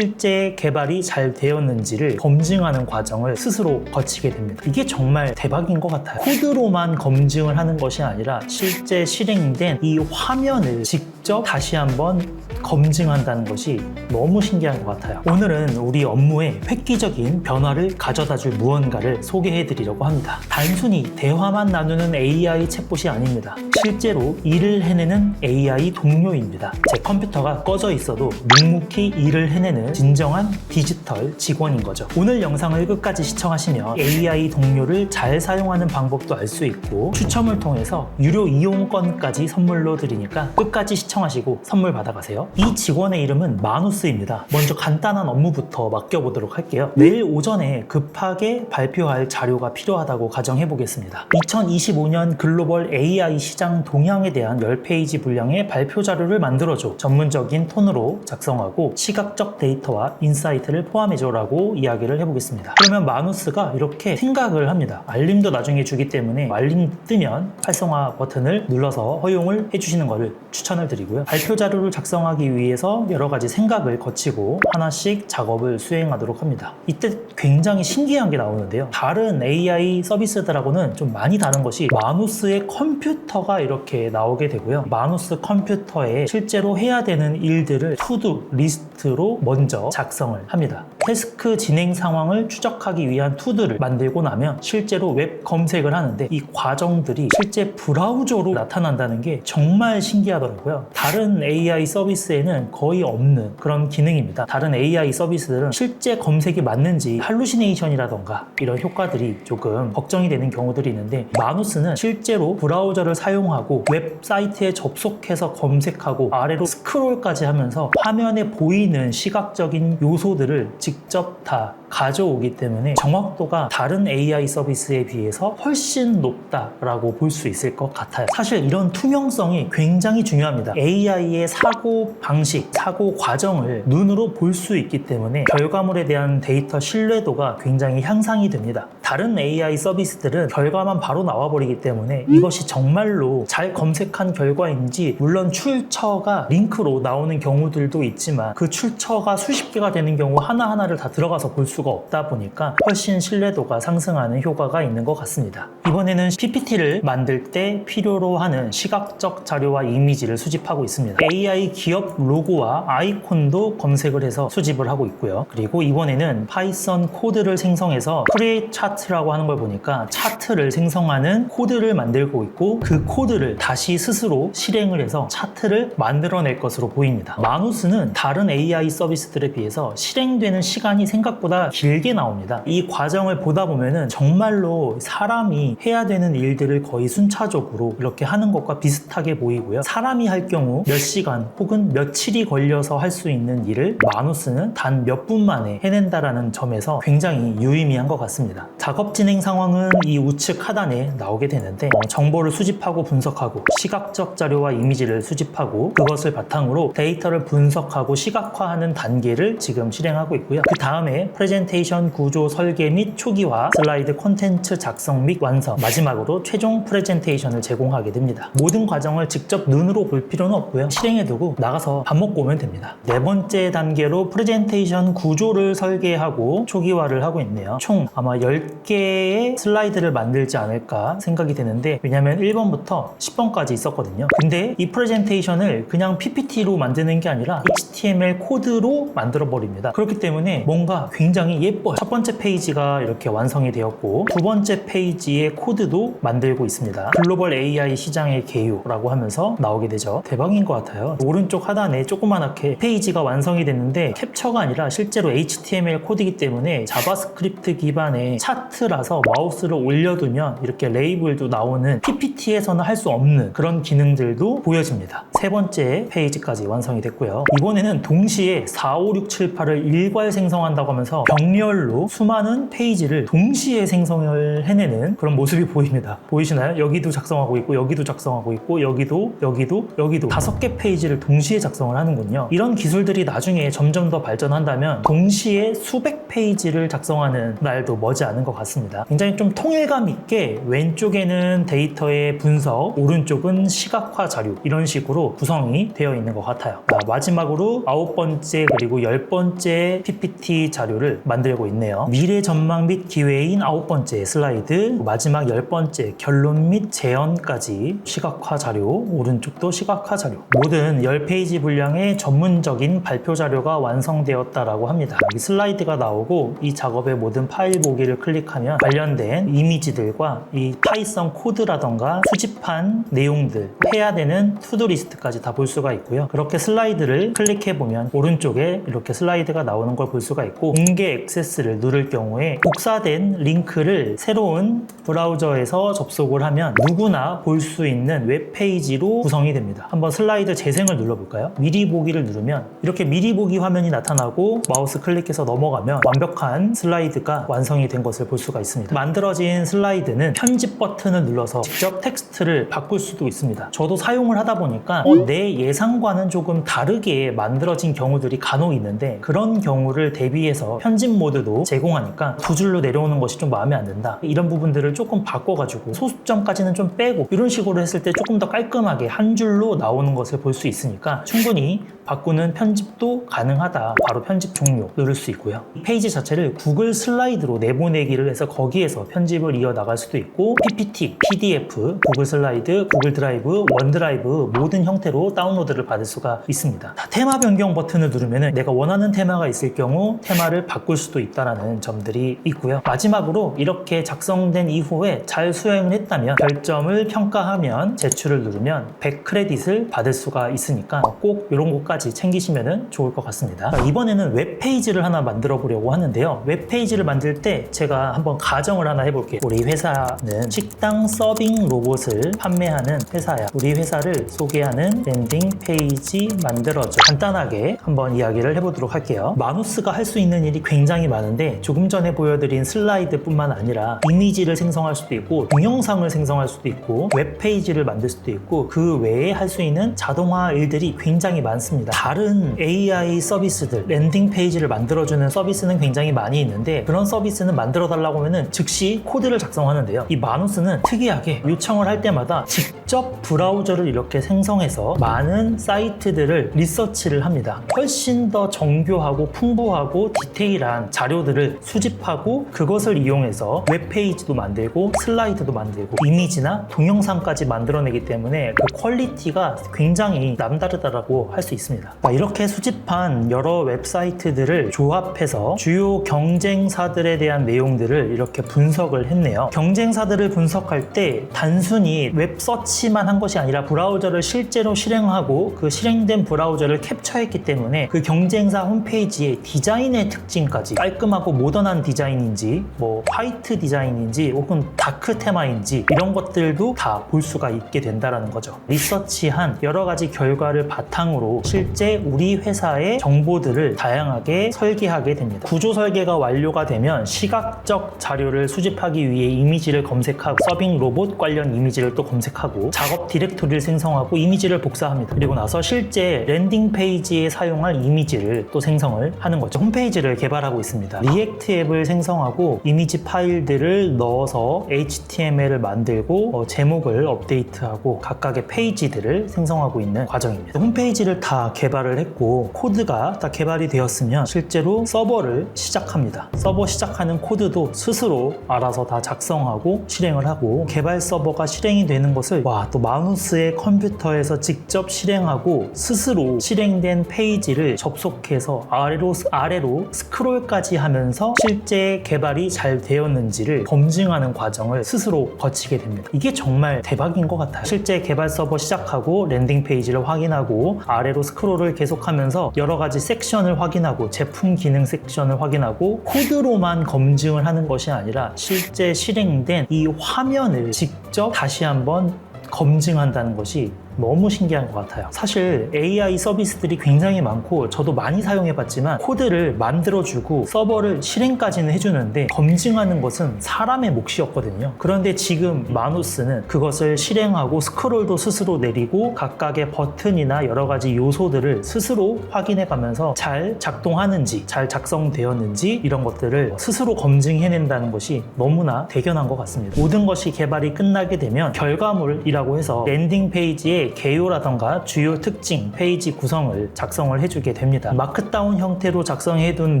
실제 개발이 잘 되었는지를 검증하는 과정을 스스로 거치게 됩니다. 이게 정말 대박인 것 같아요. 코드로만 검증을 하는 것이 아니라 실제 실행된 이 화면을 직접 다시 한번 검증한다는 것이 너무 신기한 것 같아요. 오늘은 우리 업무에 획기적인 변화를 가져다 줄 무언가를 소개해 드리려고 합니다. 단순히 대화만 나누는 AI 챗봇이 아닙니다. 실제로 일을 해내는 AI 동료입니다. 제 컴퓨터가 꺼져 있어도 묵묵히 일을 해내는 진정한 디지털 직원인 거죠. 오늘 영상을 끝까지 시청하시면 AI 동료를 잘 사용하는 방법도 알 수 있고 추첨을 통해서 유료 이용권까지 선물로 드리니까 끝까지 시청하시고 선물 받아가세요. 이 직원의 이름은 마누스입니다. 먼저 간단한 업무부터 맡겨보도록 할게요. 내일 오전에 급하게 발표할 자료가 필요하다고 가정해 보겠습니다. 2025년 글로벌 AI 시장 동향에 대한 10페이지 분량의 발표 자료를 만들어줘. 전문적인 톤으로 작성하고 시각적 데이터 와 인사이트를 포함해줘라고 이야기를 해보겠습니다. 그러면 마누스가 이렇게 생각을 합니다. 알림도 나중에 주기 때문에 알림 뜨면 활성화 버튼을 눌러서 허용을 해주시는 것을 추천을 드리고요. 발표 자료를 작성하기 위해서 여러 가지 생각을 거치고 하나씩 작업을 수행하도록 합니다. 이때 굉장히 신기한 게 나오는데요. 다른 AI 서비스들하고는 좀 많이 다른 것이 마누스의 컴퓨터가 이렇게 나오게 되고요. 마누스 컴퓨터에 실제로 해야 되는 일들을 투두 리스트로 먼저 작성을 합니다. 태스크 진행 상황을 추적하기 위한 투두를 만들고 나면 실제로 웹 검색을 하는데 이 과정들이 실제 브라우저로 나타난다는 게 정말 신기하더라고요. 다른 AI 서비스에는 거의 없는 그런 기능입니다. 다른 AI 서비스들은 실제 검색이 맞는지 할루시네이션이라던가 이런 효과들이 조금 걱정이 되는 경우들이 있는데 마누스는 실제로 브라우저를 사용하고 웹사이트에 접속해서 검색하고 아래로 스크롤까지 하면서 화면에 보이는 시각 적인 요소들을 직접 다 가져오기 때문에 정확도가 다른 AI 서비스에 비해서 훨씬 높다라고 볼 수 있을 것 같아요. 사실 이런 투명성이 굉장히 중요합니다. AI의 사고 방식, 사고 과정을 눈으로 볼 수 있기 때문에 결과물에 대한 데이터 신뢰도가 굉장히 향상이 됩니다. 다른 AI 서비스들은 결과만 바로 나와버리기 때문에 이것이 정말로 잘 검색한 결과인지 물론 출처가 링크로 나오는 경우들도 있지만 그 출처가 수십 개가 되는 경우 하나하나를 다 들어가서 볼 수가 없다 보니까 훨씬 신뢰도가 상승하는 효과가 있는 것 같습니다. 이번에는 PPT를 만들 때 필요로 하는 시각적 자료와 이미지를 수집하고 있습니다. AI 기업 로고와 아이콘도 검색을 해서 수집을 하고 있고요. 그리고 이번에는 파이썬 코드를 생성해서 크리에이트 차트라고 하는 걸 보니까 차트를 생성하는 코드를 만들고 있고 그 코드를 다시 스스로 실행을 해서 차트를 만들어낼 것으로 보입니다. 마누스는 다른 AI 서비스들에 비해서 실행되는 시간이 생각보다 길게 나옵니다. 이 과정을 보다 보면은 정말로 사람이 해야 되는 일들을 거의 순차적으로 이렇게 하는 것과 비슷하게 보이고요. 사람이 할 경우 몇 시간 혹은 며칠이 걸려서 할 수 있는 일을 마누스는 단 몇 분 만에 해낸다라는 점에서 굉장히 유의미한 것 같습니다. 작업 진행 상황은 이 우측 하단에 나오게 되는데 어, 정보를 수집하고 분석하고 시각적 자료와 이미지를 수집하고 그것을 바탕으로 데이터를 분석하고 시각화하는 단계를 지금 실행하고 있고요. 그 다음에 프레젠 테이션 구조 설계 및 초기화, 슬라이드 콘텐츠 작성 및 완성, 마지막으로 최종 프레젠테이션을 제공하게 됩니다. 모든 과정을 직접 눈으로 볼 필요는 없고요. 실행해두고 나가서 밥 먹고 오면 됩니다. 네 번째 단계로 프레젠테이션 구조를 설계하고 초기화를 하고 있네요. 총 아마 10개의 슬라이드를 만들지 않을까 생각이 되는데 왜냐면 1번부터 10번까지 있었거든요. 근데 이 프레젠테이션을 그냥 PPT로 만드는 게 아니라 HTML 코드로 만들어 버립니다. 그렇기 때문에 뭔가 굉장히 예뻐요. 첫 번째 페이지가 이렇게 완성이 되었고 두 번째 페이지의 코드도 만들고 있습니다. 글로벌 AI 시장의 개요라고 하면서 나오게 되죠. 대박인 것 같아요. 오른쪽 하단에 조그만하게 페이지가 완성이 됐는데 캡처가 아니라 실제로 HTML 코드이기 때문에 자바스크립트 기반의 차트라서 마우스를 올려두면 이렇게 레이블도 나오는 PPT에서는 할 수 없는 그런 기능들도 보여집니다. 세 번째 페이지까지 완성이 됐고요. 이번에는 동시에 4, 5, 6, 7, 8을 일괄 생성한다고 하면서 병렬로 수많은 페이지를 동시에 생성을 해내는 그런 모습이 보입니다. 보이시나요? 여기도 작성하고 있고 여기도 작성하고 있고 여기도 여기도 여기도 다섯 개 페이지를 동시에 작성을 하는군요. 이런 기술들이 나중에 점점 더 발전한다면 동시에 수백 페이지를 작성하는 날도 머지않은 것 같습니다. 굉장히 좀 통일감 있게 왼쪽에는 데이터의 분석, 오른쪽은 시각화 자료 이런 식으로 구성이 되어 있는 것 같아요. 자, 마지막으로 아홉 번째 그리고 열 번째 PPT 자료를 만들고 있네요. 미래 전망 및 기회인 아홉 번째 슬라이드, 마지막 열 번째 결론 및 재현까지 시각화 자료, 오른쪽도 시각화 자료. 모든 10페이지 분량의 전문적인 발표 자료가 완성되었다라고 합니다. 이 슬라이드가 나오고 이 작업의 모든 파일 보기를 클릭하면 관련된 이미지들과 이 파이썬 코드라던가 수집한 내용들, 해야 되는 투두 리스트 까지 다 볼 수가 있고요. 그렇게 슬라이드를 클릭해 보면 오른쪽에 이렇게 슬라이드가 나오는 걸 볼 수가 있고 공개 액세스를 누를 경우에 복사된 링크를 새로운 브라우저에서 접속을 하면 누구나 볼 수 있는 웹페이지로 구성이 됩니다. 한번 슬라이드 재생을 눌러볼까요? 미리 보기를 누르면 이렇게 미리 보기 화면이 나타나고 마우스 클릭해서 넘어가면 완벽한 슬라이드가 완성이 된 것을 볼 수가 있습니다. 만들어진 슬라이드는 편집 버튼을 눌러서 직접 텍스트를 바꿀 수도 있습니다. 저도 사용을 하다 보니까 어, 내 예상과는 조금 다르게 만들어진 경우들이 간혹 있는데 그런 경우를 대비해서 편집 모드도 제공하니까 두 줄로 내려오는 것이 좀 마음에 안 든다. 이런 부분들을 조금 바꿔가지고 소수점까지는 좀 빼고 이런 식으로 했을 때 조금 더 깔끔하게 한 줄로 나오는 것을 볼 수 있으니까 충분히 바꾸는 편집도 가능하다. 바로 편집 종료 누를 수 있고요. 이 페이지 자체를 구글 슬라이드로 내보내기를 해서 거기에서 편집을 이어나갈 수도 있고 PPT, PDF, 구글 슬라이드, 구글 드라이브, 원드라이브 모든 형 태로 다운로드를 받을 수가 있습니다. 다 테마 변경 버튼을 누르면 내가 원하는 테마가 있을 경우 테마를 바꿀 수도 있다는 점들이 있고요. 마지막으로 이렇게 작성된 이후에 잘 수행을 했다면 별점을 평가하면 제출을 누르면 100 크레딧을 받을 수가 있으니까 꼭 이런 것까지 챙기시면 좋을 것 같습니다. 자, 이번에는 웹페이지를 하나 만들어 보려고 하는데요. 웹페이지를 만들 때 제가 한번 가정을 하나 해볼게요. 우리 회사는 식당 서빙 로봇을 판매하는 회사야. 우리 회사를 소개하는 랜딩 페이지 만들어줘. 간단하게 한번 이야기를 해보도록 할게요. 마누스가 할 수 있는 일이 굉장히 많은데 조금 전에 보여드린 슬라이드 뿐만 아니라 이미지를 생성할 수도 있고 동영상을 생성할 수도 있고 웹페이지를 만들 수도 있고 그 외에 할 수 있는 자동화 일들이 굉장히 많습니다. 다른 AI 서비스들, 랜딩 페이지를 만들어주는 서비스는 굉장히 많이 있는데 그런 서비스는 만들어 달라고 하면은 즉시 코드를 작성하는데요. 이 마누스는 특이하게 요청을 할 때마다 직접 브라우저를 이렇게 생성해 서 많은 사이트들을 리서치를 합니다. 훨씬 더 정교하고 풍부하고 디테일한 자료들을 수집하고 그것을 이용해서 웹페이지도 만들고 슬라이드도 만들고 이미지나 동영상까지 만들어내기 때문에 그 퀄리티가 굉장히 남다르다라고 할 수 있습니다. 자, 이렇게 수집한 여러 웹사이트들을 조합해서 주요 경쟁사들에 대한 내용들을 이렇게 분석을 했네요. 경쟁사들을 분석할 때 단순히 웹서치만 한 것이 아니라 브라우저를 실제로 실행하고 그 실행된 브라우저를 캡처했기 때문에 그 경쟁사 홈페이지의 디자인의 특징까지 깔끔하고 모던한 디자인인지 뭐 화이트 디자인인지 혹은 다크 테마인지 이런 것들도 다 볼 수가 있게 된다는 거죠. 리서치한 여러 가지 결과를 바탕으로 실제 우리 회사의 정보들을 다양하게 설계하게 됩니다. 구조 설계가 완료가 되면 시각적 자료를 수집하기 위해 이미지를 검색하고 서빙 로봇 관련 이미지를 또 검색하고 작업 디렉토리를 생성하고 이미지 를 복사합니다. 그리고 나서 실제 랜딩 페이지에 사용할 이미지를 또 생성을 하는 거죠. 홈페이지를 개발하고 있습니다. 리액트 앱을 생성하고 이미지 파일들을 넣어서 HTML을 만들고 어, 제목을 업데이트하고 각각의 페이지들을 생성하고 있는 과정입니다. 홈페이지를 다 개발을 했고 코드가 다 개발이 되었으면 실제로 서버를 시작합니다. 서버 시작하는 코드도 스스로 알아서 다 작성하고 실행을 하고 개발 서버가 실행이 되는 것을 와 또 마누스의 컴퓨터에서 직접 실행하고 스스로 실행된 페이지를 접속해서 아래로 아래로 스크롤까지 하면서 실제 개발이 잘 되었는지를 검증하는 과정을 스스로 거치게 됩니다. 이게 정말 대박인 것 같아요. 실제 개발 서버 시작하고 랜딩 페이지를 확인하고 아래로 스크롤을 계속하면서 여러 가지 섹션을 확인하고 제품 기능 섹션을 확인하고 코드로만 검증을 하는 것이 아니라 실제 실행된 이 화면을 직접 다시 한번 검증한다는 것이 너무 신기한 것 같아요. 사실 AI 서비스들이 굉장히 많고 저도 많이 사용해봤지만 코드를 만들어주고 서버를 실행까지는 해주는데 검증하는 것은 사람의 몫이었거든요. 그런데 지금 마누스는 그것을 실행하고 스크롤도 스스로 내리고 각각의 버튼이나 여러 가지 요소들을 스스로 확인해가면서 잘 작동하는지 잘 작성되었는지 이런 것들을 스스로 검증해낸다는 것이 너무나 대견한 것 같습니다. 모든 것이 개발이 끝나게 되면 결과물이라고 해서 랜딩 페이지에 개요라던가 주요 특징, 페이지 구성을 작성을 해주게 됩니다. 마크다운 형태로 작성해둔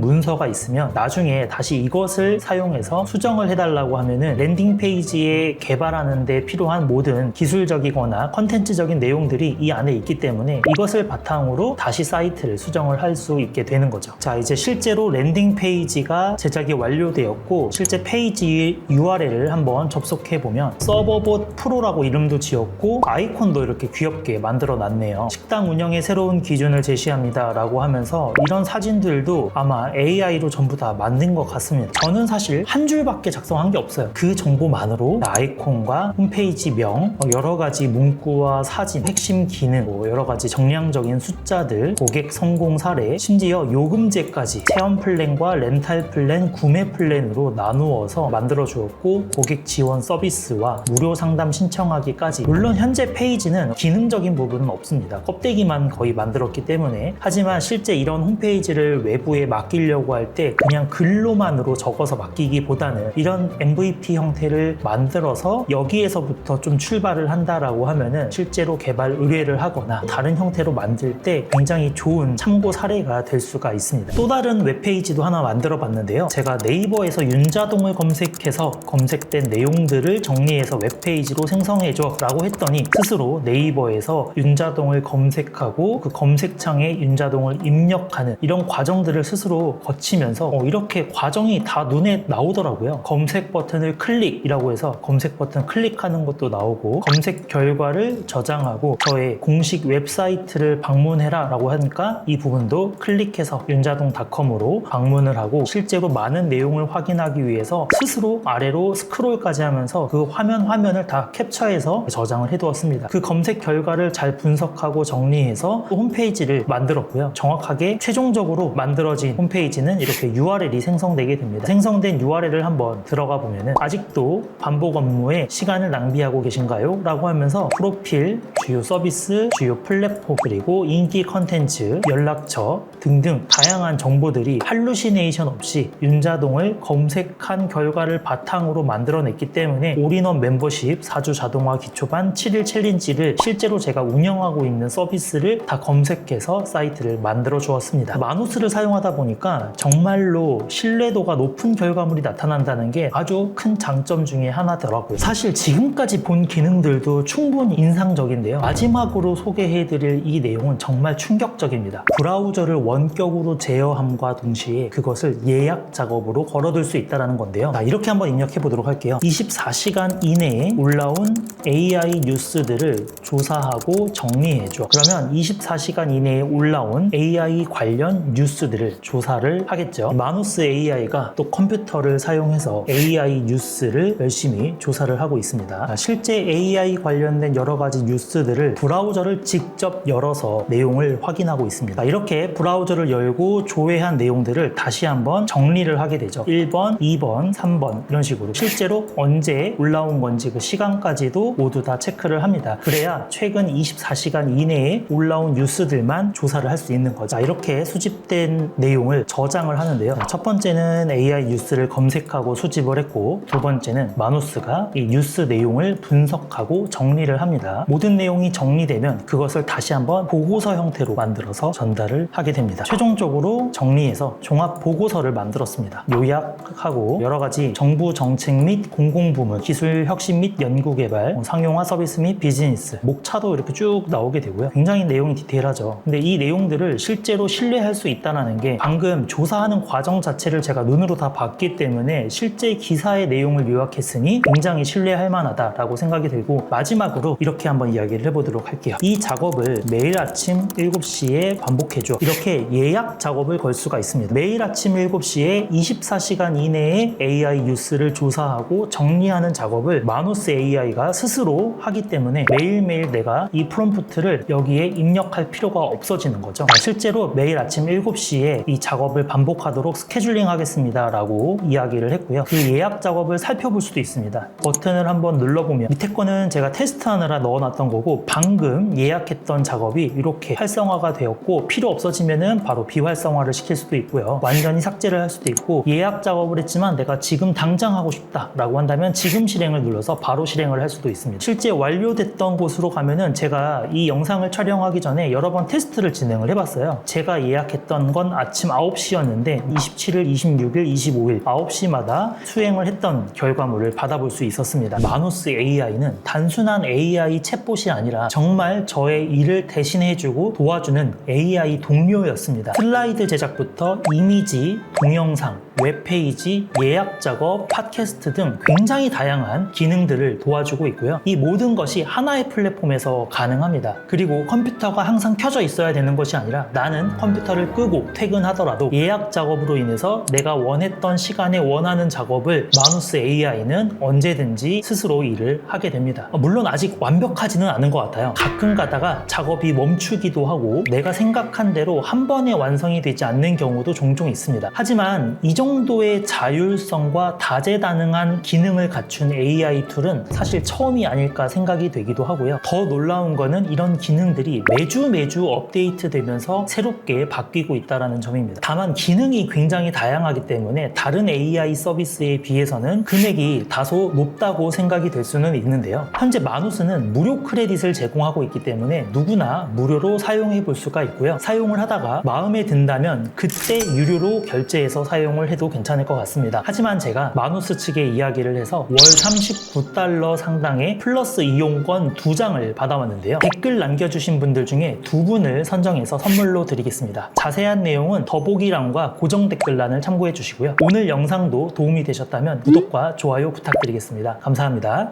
문서가 있으면 나중에 다시 이것을 사용해서 수정을 해달라고 하면은 랜딩 페이지에 개발하는데 필요한 모든 기술적이거나 컨텐츠적인 내용들이 이 안에 있기 때문에 이것을 바탕으로 다시 사이트를 수정을 할 수 있게 되는 거죠. 자, 이제 실제로 랜딩 페이지가 제작이 완료되었고 실제 페이지 URL을 한번 접속해 보면 서버봇 프로라고 이름도 지었고 아이콘도 이렇게 귀엽게 만들어 놨네요. 식당 운영의 새로운 기준을 제시합니다. 라고 하면서 이런 사진들도 아마 AI로 전부 다 만든 것 같습니다. 저는 사실 한 줄밖에 작성한 게 없어요. 그 정보만으로 아이콘과 홈페이지 명, 어, 여러 가지 문구와 사진, 핵심 기능, 뭐 여러 가지 정량적인 숫자들, 고객 성공 사례, 심지어 요금제까지 체험 플랜과 렌탈 플랜, 구매 플랜으로 나누어서 만들어 주었고 고객 지원 서비스와 무료 상담 신청하기까지 물론 현재 페이지는 기능적인 부분은 없습니다. 껍데기만 거의 만들었기 때문에 하지만 실제 이런 홈페이지를 외부에 맡기려고 할 때 그냥 글로만으로 적어서 맡기기보다는 이런 MVP 형태를 만들어서 여기에서부터 좀 출발을 한다라고 하면은 실제로 개발 의뢰를 하거나 다른 형태로 만들 때 굉장히 좋은 참고 사례가 될 수가 있습니다. 또 다른 웹페이지도 하나 만들어 봤는데요. 제가 네이버에서 윤자동을 검색해서 검색된 내용들을 정리해서 웹페이지로 생성해줘 라고 했더니 스스로 네이버 에서 윤자동을 검색하고 그 검색창에 윤자동을 입력하는 이런 과정들을 스스로 거치면서 어, 이렇게 과정이 다 눈에 나오더라고요. 검색 버튼을 클릭이라고 해서 검색 버튼 클릭하는 것도 나오고 검색 결과를 저장하고 저의 공식 웹사이트를 방문해라 라고 하니까 이 부분도 클릭해서 윤자동닷컴으로 방문을 하고 실제로 많은 내용을 확인하기 위해서 스스로 아래로 스크롤까지 하면서 그 화면 화면을 다 캡처해서 저장을 해두었습니다. 그 검색 결과를 잘 분석하고 정리해서 홈페이지를 만들었고요. 정확하게 최종적으로 만들어진 홈페이지는 이렇게 URL이 생성되게 됩니다. 생성된 URL을 한번 들어가 보면은 아직도 반복 업무에 시간을 낭비하고 계신가요? 라고 하면서 프로필, 주요 서비스, 주요 플랫폼, 그리고 인기 컨텐츠, 연락처 등등 다양한 정보들이 할루시네이션 없이 윤자동을 검색한 결과를 바탕으로 만들어냈기 때문에 올인원 멤버십 4주 자동화 기초반 7일 챌린지를 실제로 제가 운영하고 있는 서비스를 다 검색해서 사이트를 만들어 주었습니다. 마누스를 사용하다 보니까 정말로 신뢰도가 높은 결과물이 나타난다는 게 아주 큰 장점 중에 하나더라고요. 사실 지금까지 본 기능들도 충분히 인상적인데요. 마지막으로 소개해드릴 이 내용은 정말 충격적입니다. 브라우저를 원격으로 제어함과 동시에 그것을 예약 작업으로 걸어둘 수 있다는 건데요. 자, 이렇게 한번 입력해 보도록 할게요. 24시간 이내에 올라온 AI 뉴스들을 조 사하고 정리해줘. 그러면 24시간 이내에 올라온 AI 관련 뉴스들을 조사를 하겠죠. 마누스 AI가 또 컴퓨터를 사용해서 AI 뉴스를 열심히 조사를 하고 있습니다. 자, 실제 AI 관련된 여러 가지 뉴스들을 브라우저를 직접 열어서 내용을 확인하고 있습니다. 자, 이렇게 브라우저를 열고 조회한 내용들을 다시 한번 정리를 하게 되죠. 1번, 2번, 3번 이런 식으로 실제로 언제 올라온 건지 그 시간까지도 모두 다 체크를 합니다. 그래야 최근 24시간 이내에 올라온 뉴스들만 조사를 할 수 있는 거죠. 자, 이렇게 수집된 내용을 저장을 하는데요. 자, 첫 번째는 AI 뉴스를 검색하고 수집을 했고 두 번째는 마누스가 이 뉴스 내용을 분석하고 정리를 합니다. 모든 내용이 정리되면 그것을 다시 한번 보고서 형태로 만들어서 전달을 하게 됩니다. 최종적으로 정리해서 종합 보고서를 만들었습니다. 요약하고 여러 가지 정부 정책 및 공공부문, 기술 혁신 및 연구개발, 뭐 상용화 서비스 및 비즈니스, 목 차도 이렇게 쭉 나오게 되고요. 굉장히 내용이 디테일하죠. 근데 이 내용들을 실제로 신뢰할 수 있다는 게 방금 조사하는 과정 자체를 제가 눈으로 다 봤기 때문에 실제 기사의 내용을 요약했으니 굉장히 신뢰할 만하다라고 생각이 들고 마지막으로 이렇게 한번 이야기를 해보도록 할게요. 이 작업을 매일 아침 7시에 반복해줘. 이렇게 예약 작업을 걸 수가 있습니다. 매일 아침 7시에 24시간 이내에 AI 뉴스를 조사하고 정리하는 작업을 마누스 AI가 스스로 하기 때문에 매일매일 내가 이 프롬프트를 여기에 입력할 필요가 없어지는 거죠. 실제로 매일 아침 7시에 이 작업을 반복하도록 스케줄링 하겠습니다 라고 이야기를 했고요. 그 예약 작업을 살펴볼 수도 있습니다. 버튼을 한번 눌러보면 밑에 거는 제가 테스트하느라 넣어놨던 거고 방금 예약했던 작업이 이렇게 활성화가 되었고 필요 없어지면은 바로 비활성화를 시킬 수도 있고요. 완전히 삭제를 할 수도 있고 예약 작업을 했지만 내가 지금 당장 하고 싶다 라고 한다면 지금 실행을 눌러서 바로 실행을 할 수도 있습니다. 실제 완료됐던 곳으로 마누스로 가면은 제가 이 영상을 촬영하기 전에 여러 번 테스트를 진행을 해봤어요. 제가 예약했던 건 아침 9시였는데 27일, 26일, 25일 9시마다 수행을 했던 결과물을 받아볼 수 있었습니다. 마누스 AI는 단순한 AI 챗봇이 아니라 정말 저의 일을 대신해주고 도와주는 AI 동료였습니다. 슬라이드 제작부터 이미지, 동영상, 웹페이지, 예약 작업, 팟캐스트 등 굉장히 다양한 기능들을 도와주고 있고요. 이 모든 것이 하나의 플랫폼에서 가능합니다. 그리고 컴퓨터가 항상 켜져 있어야 되는 것이 아니라 나는 컴퓨터를 끄고 퇴근하더라도 예약 작업으로 인해서 내가 원했던 시간에 원하는 작업을 마누스 AI는 언제든지 스스로 일을 하게 됩니다. 물론 아직 완벽하지는 않은 것 같아요. 가끔 가다가 작업이 멈추기도 하고 내가 생각한 대로 한 번에 완성이 되지 않는 경우도 종종 있습니다. 하지만 이 정도 의 자율성과 다재다능한 기능을 갖춘 AI 툴은 사실 처음이 아닐까 생각이 되기도 하고요. 더 놀라운 거는 이런 기능들이 매주 매주 업데이트 되면서 새롭게 바뀌고 있다는 점입니다. 다만 기능이 굉장히 다양하기 때문에 다른 AI 서비스에 비해서는 금액이 다소 높다고 생각이 될 수는 있는데요. 현재 마누스는 무료 크레딧을 제공하고 있기 때문에 누구나 무료로 사용해 볼 수가 있고요. 사용을 하다가 마음에 든다면 그때 유료로 결제해서 사용을 해도 괜찮을 것 같습니다. 하지만 제가 마누스 측에 이야기를 해서 월 39달러 상당의 플러스 이용권 두 장을 받아왔는데요. 댓글 남겨주신 분들 중에 두 분을 선정해서 선물로 드리겠습니다. 자세한 내용은 더보기란과 고정 댓글란을 참고해 주시고요. 오늘 영상도 도움이 되셨다면 구독과 좋아요 부탁드리겠습니다. 감사합니다.